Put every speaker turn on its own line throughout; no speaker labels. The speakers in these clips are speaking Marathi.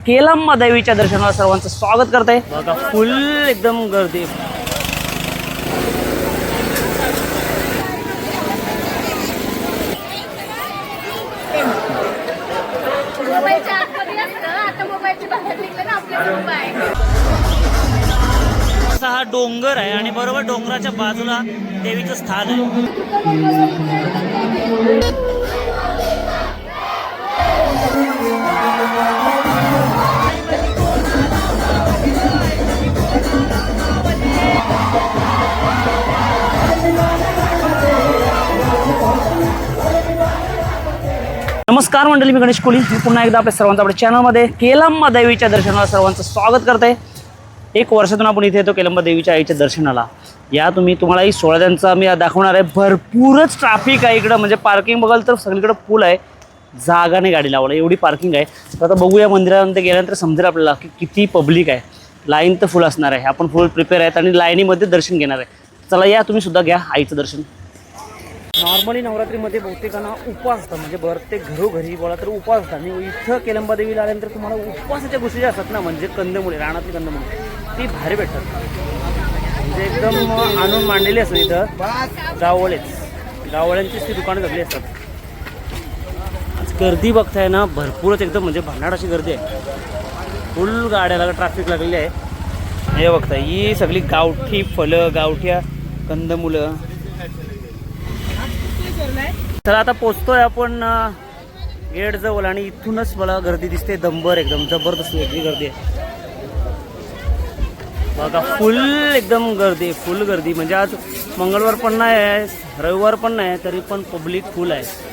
केलम्मा देवीच्या दर्शनाला सर्वांचं स्वागत करते बघा फुल एकदम गर्दी. असा हा डोंगर आहे आणि बरोबर डोंगराच्या बाजूला देवीचं स्थान आहे. नमस्कार मंडळी मी गणेश कोळी मी पुन्हा एकदा आपल्या सर्वांचं आपल्या चॅनलमध्ये केलंबा देवीच्या दर्शनाला सर्वांचं स्वागत करते. एक वर्षातून आपण इथे येतो केलंबा देवीच्या आईच्या दर्शनाला. या तुम्ही तुम्हालाही सोळा त्यांचा मी दाखवणार आहे. भरपूरच ट्रॅफिक आहे इकडं. म्हणजे पार्किंग बघाल तर सगळीकडे फुल आहे. जागाने गाडी लावला एवढी पार्किंग आहे. तर आता बघूया मंदिरामध्ये गेल्यानंतर समजेल आपल्याला की किती पब्लिक आहे. लाईन तर फुल असणार आहे. आपण फुल प्रिपेअर आहेत आणि लाईनीमध्ये दर्शन घेणार आहे. चला या तुम्ही सुद्धा घ्या आईचं दर्शन. नॉर्मली नवरात्रीमध्ये बहुतेकांना उपवास असतात. म्हणजे प्रत्येक घरोघरी बोला तर उपवास असतात. आणि इथं केलंबादेवीला आल्यानंतर तुम्हाला उपवासाच्या गोष्टी ज्या असतात ना म्हणजे कंदमुळे रानातली कंदमुळे ती भारी भेटतात. म्हणजे एकदम आणून मांडलेली असतात इथं. जावळेच गावळ्यांचीच ती दुकानं जगली असतात. गर्दी बघताय ना भरपूरच एकदम म्हणजे भन्नाट अशी गर्दी आहे. फुल गाड्याला ट्रॅफिक लागलेली आहे. हे बघताय ही सगळी गावठी फलं गावठ्या कंदमुलं तर आता पोचतोय आपण गेट जवळ आणि इथूनच मला गर्दी दिसते. दंबर एकदम जबरदस्त वेगळी गर्दी आहे. बघा फुल एकदम गर्दी फुल गर्दी. म्हणजे आज मंगळवार पण नाही आहे रविवार पण नाही तरी पण पब्लिक फुल आहे.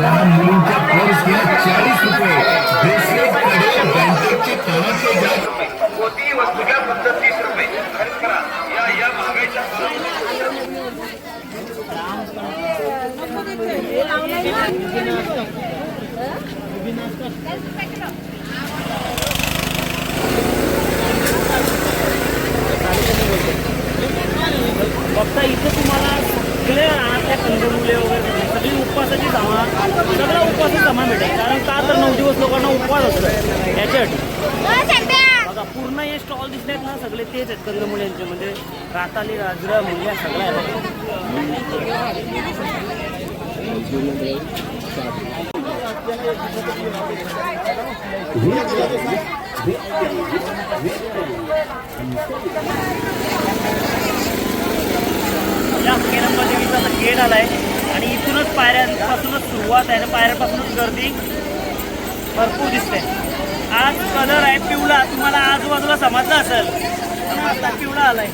लहान चाळीस रुपये. ब्रेसलेटकडे बँकेचे कानाचे घ्या
कोणतीही वस्तू घ्या फक्त तीस रुपये खरेदी करा या या महागाईच्या काळात
फक्त इथे तुम्हाला सगळे राहत्या कंदमुले वगैरे सगळी उपवासाची जमा सगळा उपवासाची सामान भेटेल. कारण का तर नऊ दिवस लोकांना उपवास असतो याच्यासाठी बघा पूर्ण हे स्टॉल दिसत ना सगळे तेच आहेत कंदमुल्यांचे म्हणजे राताली राजरा मुंग्या सगळ्या आहेत. या केरंबा देवीचा गेट आलाय. आणि इथूनच पायऱ्यांपासूनच सुरुवात आहे. ना पायऱ्यापासूनच गर्दी भरपूर दिसते. आज कलर आहे पिवळा. तुम्हाला आजूबाजूला समजलं असेल. पण आता पिवळा आलाय.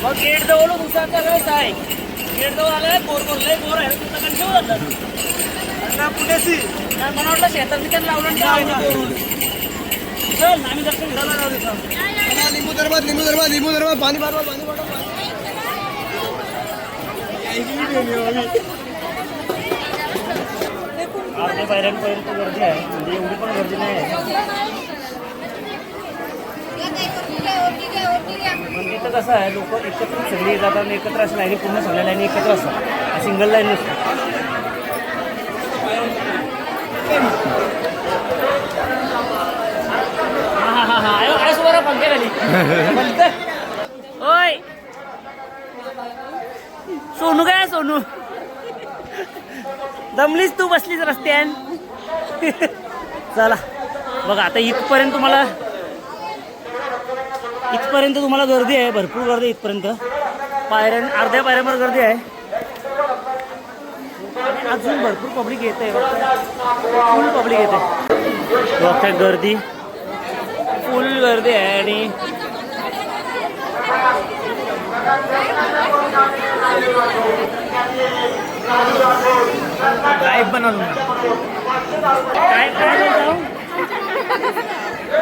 मग गेट जवळ उसाचा रस आहे. गेट जवळ आलाय बोर बोर आहे. तुमचं कंटिन्यू जातं ना पुण्याची नाही मला वाटलं शेतात लावलं काय करून चल आम्ही घ्यायला लावले
लिंबू दरबार लिंबू दरबार लिंबू दरबार पाणी बारवा पाणी बारवा
पायऱ्यांपर्यंत गर्दी आहे. म्हणजे एवढी पण गर्दी नाही आहे पण म्हणजे तिथं कसं आहे लोक एकत्र सगळी जातात आणि एकत्र असं लाईनी पूर्ण सगळ्या लाईनी एकत्र असतात. सिंगल लाईन नसतात हा हा हा हा. काय ओय. सोनू काय सोनू? दमलीच तू बसलीच रस्त्यान? चला. बघा आता इथपर्यंत तुम्हाला इथपर्यंत तुम्हाला गर्दी आहे भरपूर गर्दी आहे इथपर्यंत. पायऱ्या अर्ध्या पायऱ्यावर गर्दी आहे. आणि अजून भरपूर पब्लिक येत आहे फुल पब्लिक आहे. बघताय गर्दी. फुल गर्दी आहे आणि
लाईव्ह बनवलं?
काय काय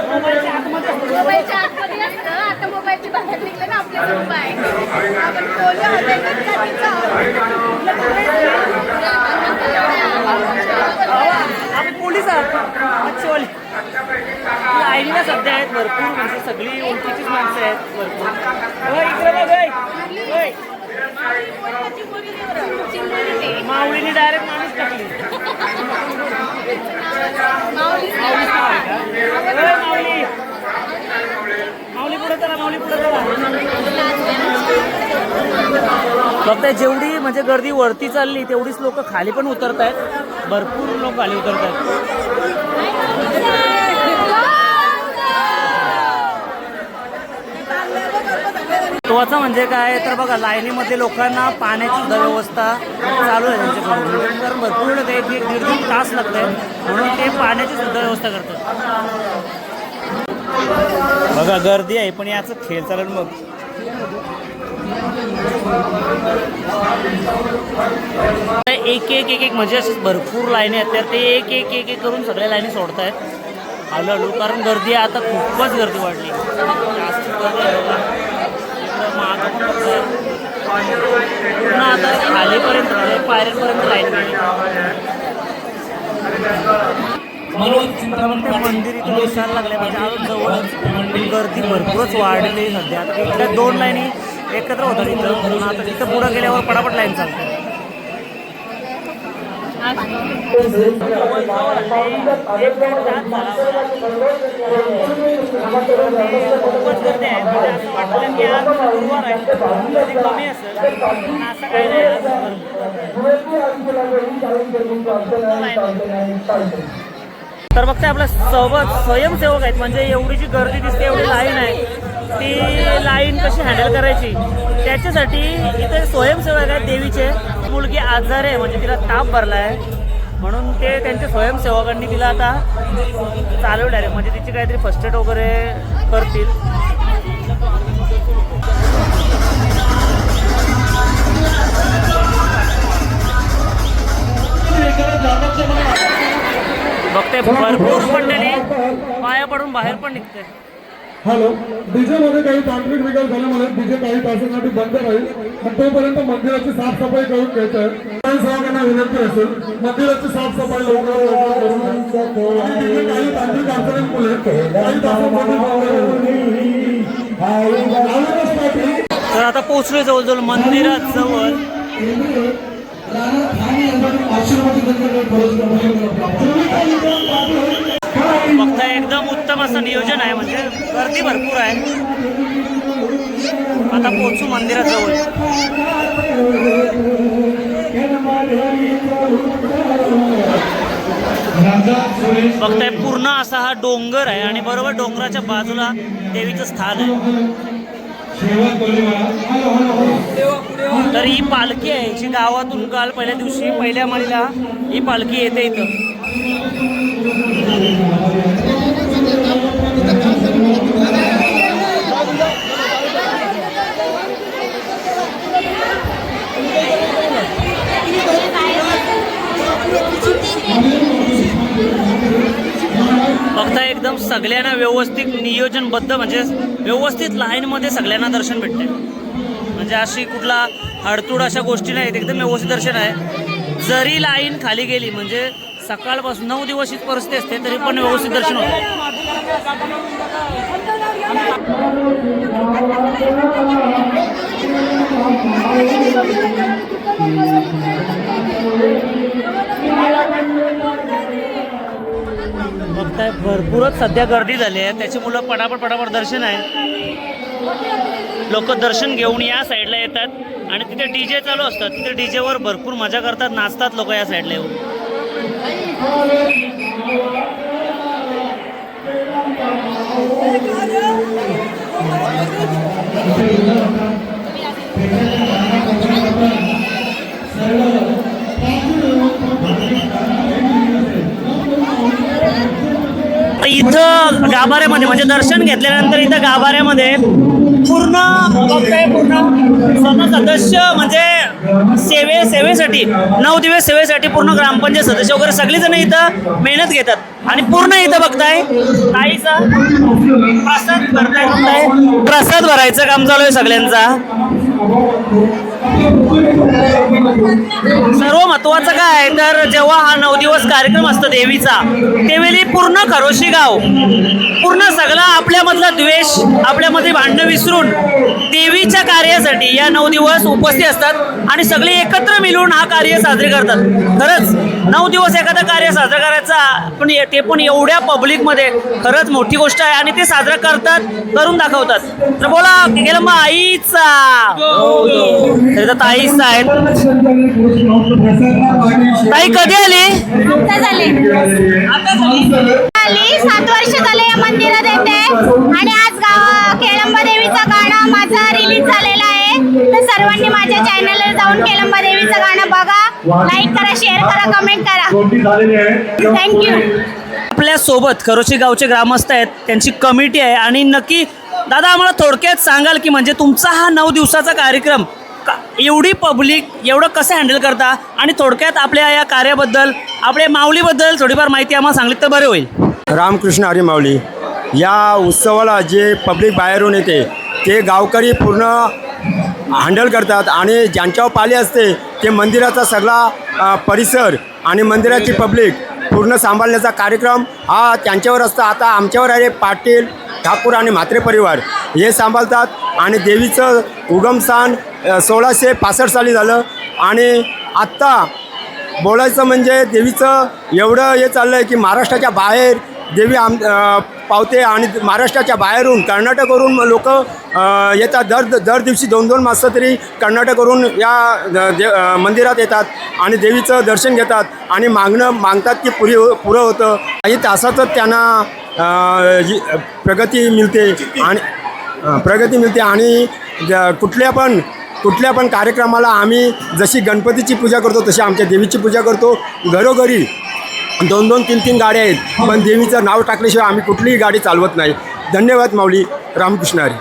मोबाईलच्या आतमध्ये असतो.
मोबाईलच्या आतमध्ये असतं. आता मोबाईलच्या बाहेर निघलं ना आपल्या मोबाईल आपण बोललो होते ना कधीचं.
आपण पोलीस आहात. मच्छीवाले लाईनीला सध्या आहेत भरपूर म्हणजे सगळी ओळखीचीच माणसं आहेत भरपूर. इकडे बघ. माऊलीने डायरेक्ट माणूस टाकली
माऊली
माऊलीच नाव आहे का? होय, माऊली माऊली पुढे चला माऊली पुढे चला फक्त जेवढी म्हणजे गर्दी वरती चालली तेवढीच लोक खाली पण उतरत आहेत भरपूर लोक खाली उतरत आहेत त्वचा म्हणजे काय? तर बघा लाईनीमध्ये लोकांना पाण्याची सुद्धा व्यवस्था चालू आहे त्यांच्याकडून. कारण भरपूर लोक दीड दीड तास लागत म्हणून ते पाण्याची सुद्धा व्यवस्था करतात. बघा गर्दी आहे पण याचं खेळ चालेल मग. एक एक एक एक म्हणजे असे भरपूर लाईनी आहेत. तर ते एक एक एक एक करून सगळ्या लाईनी सोडत आहेत हळूहळू कारण गर्दी आहे आता खूपच गर्दी वाढली. जास्त आहे. पूर्ण आता खालीपर्यंत पायऱ्यांपर्यंत लाईन आहे मंदिर इथं दिसायला लागले म्हणजे जवळच गर्दी भरपूरच वाढली सध्या. आता इथल्या दोन लाईनी एकत्र होतात इथं. म्हणून आता तिथं पुढं गेल्यावर पटापट लाईन चालते. खूपच गर्दी आहे. म्हणजे असं वाटलं की आज गुरुवार आहे. गर्दी कमी असेल. पण असं काही नाही. आज तर बघते आपल्यासोबत स्वयंसेवक आहेत. म्हणजे एवढी जी गर्दी दिसते एवढी लाईन आहे ती लाईन कशी हँडल करायची? त्याच्यासाठी इथे स्वयंसेवक आहेत देवीचे. मुलगी आजार आहे म्हणजे तिला ताप भरला आहे म्हणून ते त्यांच्या स्वयंसेवकांनी तिला आता चालवलं आहे म्हणजे तिची काहीतरी फर्स्ट एड वगैरे करतील. बघते भरपूर मंडळी पाया पडून बाहेर पण निघते
हॅलो डीजे मध्ये काही तांत्रिक बिघाड झाल्यामुळे डीजे काही तासांसाठी बंद राहील. आणि तोपर्यंत मंदिराची साफसफाई करून घ्यायची आहे. काही सहकार्यांना विनंती असेल मंदिराची साफसफाई लवकर काही तांत्रिक अडचणींमुळे काही
तर आता पोचलोय जवळजवळ मंदिरात जवळ. फक्त एकदम उत्तम असं नियोजन आहे म्हणजे गर्दी भरपूर आहे. आता पोचू मंदिरात जवळ बघताय पूर्ण असा हा डोंगर आहे आणि बरोबर डोंगराच्या बाजूला देवीचं स्थान आहे. तर ही पालखी आहे जी गावातून काल पहिल्या दिवशी पहिल्या महिला ही पालखी येते इथं बघता एकदम सगळ्यांना व्यवस्थित नियोजनबद्ध म्हणजे व्यवस्थित लाईनमध्ये सगळ्यांना दर्शन भेटते म्हणजे अशी कुठला अडतूड अशा गोष्टी नाहीत एकदम व्यवस्थित दर्शन आहे. जरी लाईन खाली गेली म्हणजे सकाळपासून नऊ दिवस हीच परिस्थिती असते तरी पण व्यवस्थित दर्शन होतं. बघताय भरपूरच सध्या गर्दी झाली आहे. त्याची मुलं पटापट पटापट दर्शन आहे लोक दर्शन घेऊन या साईडला येतात. आणि तिथे डीजे चालू असतात. तिथे डीजेवर भरपूर मजा करतात नाचतात लोक या साईडला येऊन. इथं गाभाऱ्यामध्ये म्हणजे दर्शन घेतल्यानंतर इथं गाभाऱ्यामध्ये पूर्ण बघताय पूर्ण सर्व सदस्य म्हणजे सेवे सेवेसाठी नऊ दिवस सेवेसाठी पूर्ण ग्रामपंचायत सदस्य वगैरे सगळेजण इथं मेहनत घेतात. आणि पूर्ण इथं बघताय काहीचा प्रसाद भरताय बघताय. प्रसाद भरायचं काम चालू आहे सगळ्यांचा. सर्व महत्वाचं काय आहे? तर जेव्हा हा नऊ दिवस कार्यक्रम असतो देवीचा त्यावेळी पूर्ण खरोशी गाव पूर्ण सगळा आपल्यामधला द्वेष आपल्यामध्ये भांडणं विसरून देवीच्या कार्यासाठी या नऊ दिवस उपस्थित असतात आणि सगळे एकत्र मिळून हा कार्य साजरे करतात. खरंच नऊ दिवस एखादं कार्य साजरा करायचा पण ते पण एवढ्या पब्लिकमध्ये खरंच मोठी गोष्ट आहे आणि ते साजरं करतात करून दाखवतात. तर बोला गेलं मग आईचा. ताईच इथं ताईचा आहे ताई कधी आली?
आली सात वर्ष झाले या मंदिरात येते. आणि आज गाव केळंबा देवीचं गाणं माझं रिलीज झालेलं आहे. तर सर्वांनी माझ्या चॅनलवर जाऊन केळंबा देवीचं गाणं बघा. लाईक करा शेअर करा कमेंट करा. थँक्यू
आपल्यासोबत खरोशी गावचे ग्रामस्थ आहेत. त्यांची कमिटी आहे. आणि नक्की दादा आम्हाला थोडक्यात सांगाल की म्हणजे तुमचा हा नऊ दिवसाचा कार्यक्रम का- एवढी पब्लिक एवढं कसं हँडल करता? आणि थोडक्यात आपल्या या कार्याबद्दल आपल्या माऊलीबद्दल थोडीफार माहिती आम्हाला सांगितली तर बरे होईल.
रामकृष्ण हरी माऊली. या उत्सवाला जे पब्लिक बाहेरून येते ते गावकरी पूर्ण हँडल करतात आणि ज्यांच्यावर पाली असते ते मंदिराचा सगळा परिसर आणि मंदिराची पब्लिक पूर्ण सांभाळण्याचा कार्यक्रम हा त्यांच्यावर असतं. आता आमच्यावर आहे पाटील ठाकूर आणि म्हात्रे परिवार. हे सांभाळतात आणि देवीचं उगमस्थान सोळाशे पासष्ट साली झालं आणि आत्ता बोलायचं म्हणजे देवीचं एवढं हे चाललं आहे की महाराष्ट्राच्या बाहेर देवी आम पावते आणि महाराष्ट्राच्या बाहेरून कर्नाटकवरून लोक येतात. दर दर दिवशी दोन दोन मासं तरी कर्नाटकवरून या दे मंदिरात येतात आणि देवीचं दर्शन घेतात आणि मागणं मागतात की पुरी हो- पुरं होतं. काही तासातच त्यांना प्रगती मिळते आणि प्रगती मिळते आणि ज- कुठल्या पण कुठल्या पण कार्यक्रमाला आम्ही जशी गणपतीची पूजा करतो तशी आमच्या देवीची पूजा करतो. घरोघरी दोन दोन तीन तीन गाड्या आहेत. पण देवीचं नाव टाकल्याशिवाय आम्ही कुठलीही गाडी चालवत नाही. धन्यवाद माऊली रामकृष्ण हरी.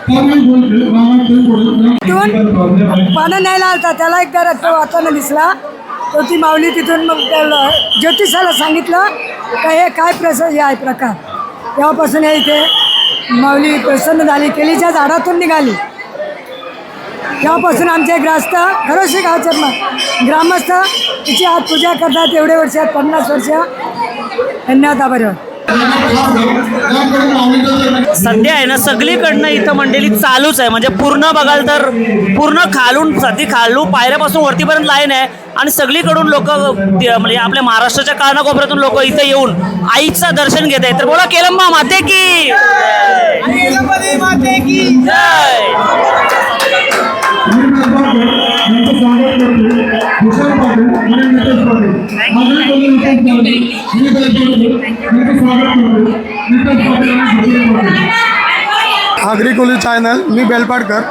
पानं न्यायला आलता त्याला एकदा रक्त वाचायला दिसला. तो ती माऊली तिथून मग त्याला ज्योतिषाला सांगितलं का हे काय प्रस हे आहे प्रकार. तेव्हापासून हे इथे माऊली प्रसन्न झाली केलीच्या झाडातून निघाली. तेव्हापासून आमचे ग्रास्त खरोशी गावचे ग्रामस्थ तिची आज पूजा करतात एवढे वर्ष पन्नास वर्ष. धन्यवाद बरोबर
सध्या आहे ना सगळीकडनं इथं मंडळी चालूच आहे. म्हणजे पूर्ण बघाल तर पूर्ण खालून सध्या खालू पायऱ्यापासून वरतीपर्यंत लाईन आहे. आणि सगळीकडून लोक म्हणजे आपल्या महाराष्ट्राच्या कानाकोपऱ्यातून लोक इथं येऊन आईचं दर्शन घेत आहेत. तर बोला केलंबा माते की जय!
आगरी कोली चॅनल मी बेलपाडकर.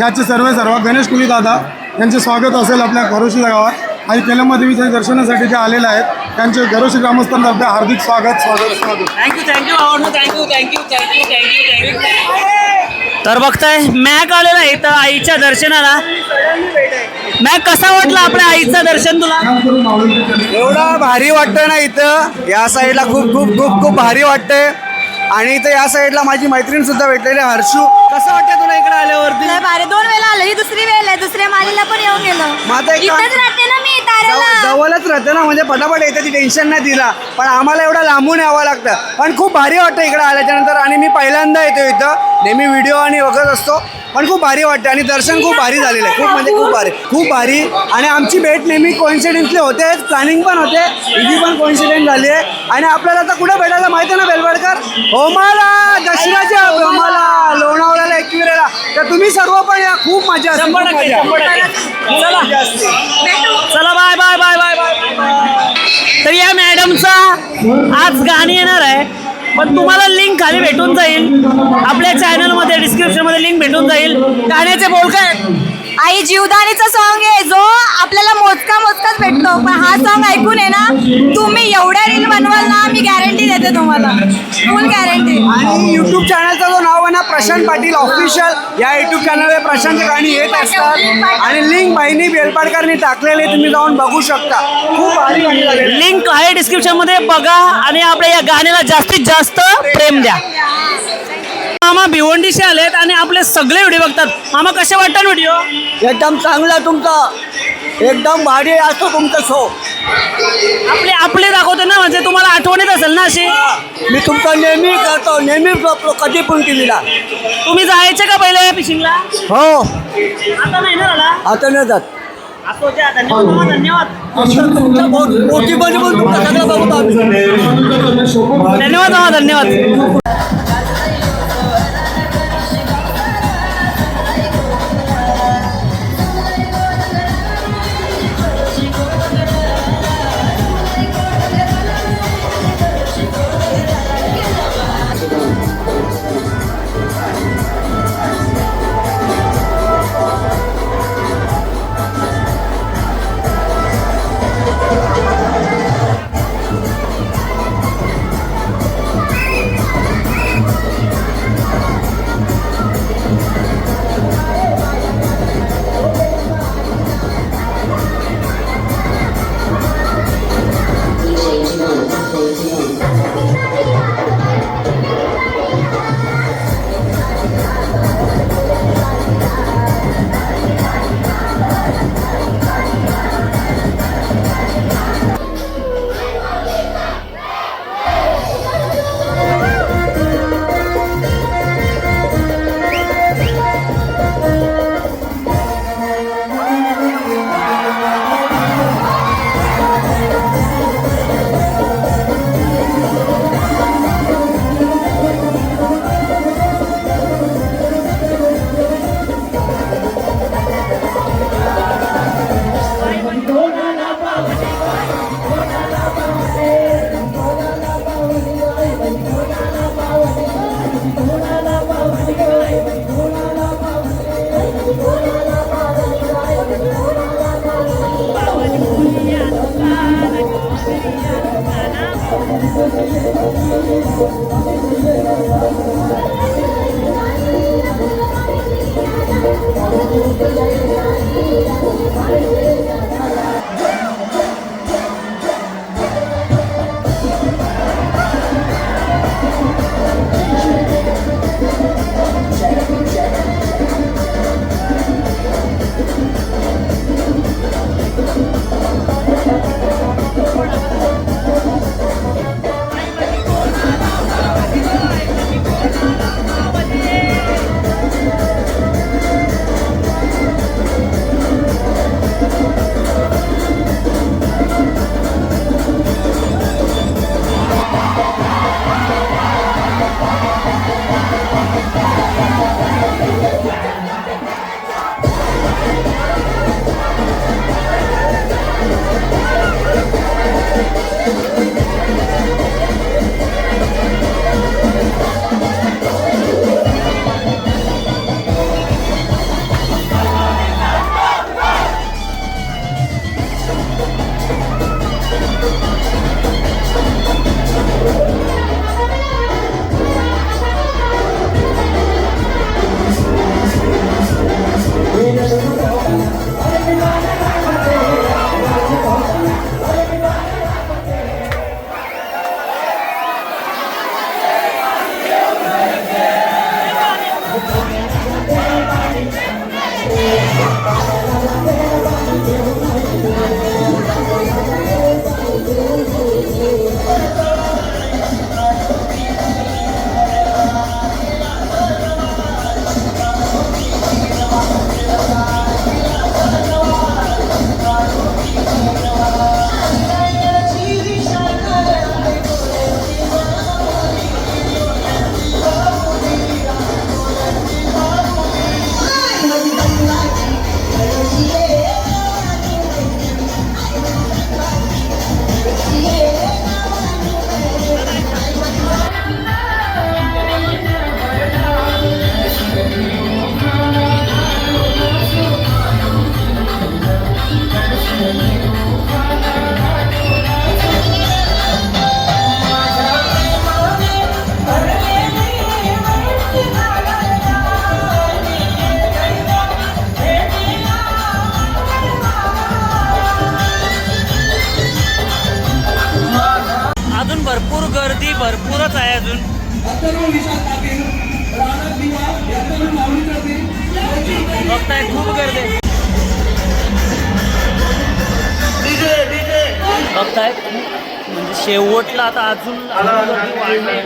याचे सर्व सर्व गणेश कुली दादा. यांचे स्वागत असेल आपल्या घरोशी गावात. आणि केलंबा देवीच्या दर्शनासाठी जे आलेले आहेत त्यांचे घरोशी ग्रामस्थांतर्फे हार्दिक स्वागत स्वागत स्वागत.
Thank you thank you thank you thank you thank you thank you thank you तर बघताय मॅक आलेला आहे इथं आईच्या दर्शनाला. मॅक कसा वाटलं आपल्या आईचं दर्शन तुला?
एवढं भारी वाटतं ना इथं. या साईडला खूप खूप खूप खूप भारी वाटतंय. आणि इथं या साईडला माझी मैत्रीण सुद्धा भेटलेली हर्षू. कसं वाटतं तुला इकडे आल्यावरती?
लय भारी. दोन वेळा आलं ही दुसरी वेळ आहे. दुसऱ्या मालीला पण येऊन गेलो.
आता एक
इथंच राहते ना मी
जव-
ताऱ्याला
जवळच राहतं ना म्हणजे पटापट येते ती टेन्शन नाही दिला पण आम्हाला एवढं लांबून यावं लागतं. पण खूप भारी वाटतं इकडे आल्याच्यानंतर. आणि मी पहिल्यांदा येतो इथं. नेहमी व्हिडिओ आणि बघत असतो. पण खूप भारी वाटतं आणि दर्शन खूप भारी झालेलं आहे. खूप म्हणजे खूप भारी खूप भारी. आणि आमची भेट नेहमी कोइन्सिडेंटली होते. प्लॅनिंग पण होते. ही पण कोइन्सिडेंट झाली आहे. आणि आपल्याला आता कुठं भेटायला माहिती आहे ना बेलवडकर? होमाला दसऱ्याच्या होमाला लोणावळ्याला एकविरेला. तर तुम्ही सर्व पण या. खूप मजा असते.
चला. Bye bye bye bye bye तर या मॅडमचा आज गाणी येणार आहे. पण तुम्हाला लिंक खाली भेटून जाईल. आपल्या चॅनलमध्ये डिस्क्रिप्शनमध्ये लिंक भेटून जाईल. गाण्याचे बोल काय?
आई जीवदानीचा सॉन्ग आहे. जो आपल्याला मोजका मोजकाच भेटतो. पण हा सॉन्ग ऐकून आहे ना तुम्ही एवढ्या रील बनवाल ना मी गॅरंटी देते तुम्हाला. फुल गॅरंटी
आणि युट्यूब चॅनलचा जो नाव आहे ना प्रशांत पाटील ऑफिशियल या युट्यूब चॅनलवर प्रशांतची गाणी येत असतात. आणि लिंक बहिणी बेलपाडकरनी टाकलेली तुम्ही जाऊन बघू शकता. खूप भारी गाणी.
लिंक आहे डिस्क्रिप्शनमध्ये. बघा आणि आपल्या या गाण्याला जास्तीत जास्त प्रेम द्या. मामा भिवंडीशी आलेत आणि आपले सगळे व्हिडिओ बघतात. मामा कसे वाटतात व्हिडिओ
एकदम चांगला तुमचा. एकदम भारी असतो तुमचा शो
आपले आपले दाखवते ना म्हणजे तुम्हाला आठवण येत असेल ना अशी?
मी तुमचा नेहमी करतो नेहमी बघतो कधी पण टीव्हीला.
तुम्ही जायचे का पहिले फिशिंगला
हो.
आता नाही ना
आता नाही जात.
असो द्या धन्यवाद मामा धन्यवाद.
तुमच्या मोठी पण तुमचा सगळं बघतो आम्ही.
धन्यवाद मामा धन्यवाद. शेवटला आता अजून अजून गर्दी वाढली.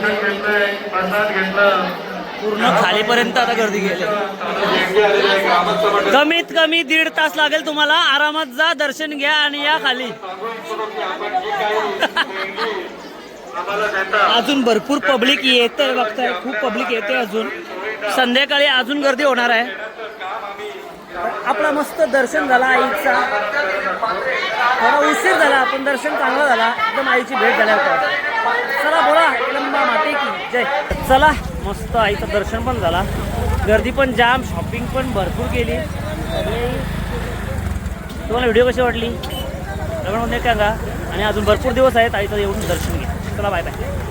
पूर्ण खालीपर्यंत आता गर्दी गेली. कमीत कमी दीड तास लागेल तुम्हाला. आरामात जा दर्शन घ्या आणि या खाली. अजून भरपूर पब्लिक येते बघताय. खूप पब्लिक येते अजून. संध्याकाळी अजून गर्दी होणार आहे. आपला मस्त दर्शन झाला आईचा. थोडा उशीर झाला पण दर्शन चांगला झाला. एकदम आईची भेट झाल्या होत्या चला बोला लंबा माते की जय. चला मस्त आईचं दर्शन पण झाला. गर्दी पण जाम शॉपिंग पण भरपूर केली. तुम्हाला व्हिडिओ कशी वाटली? लग्न होते का आणि अजून भरपूर दिवस आहेत आईचं येऊन दर्शन घ्या. चला बाय बाय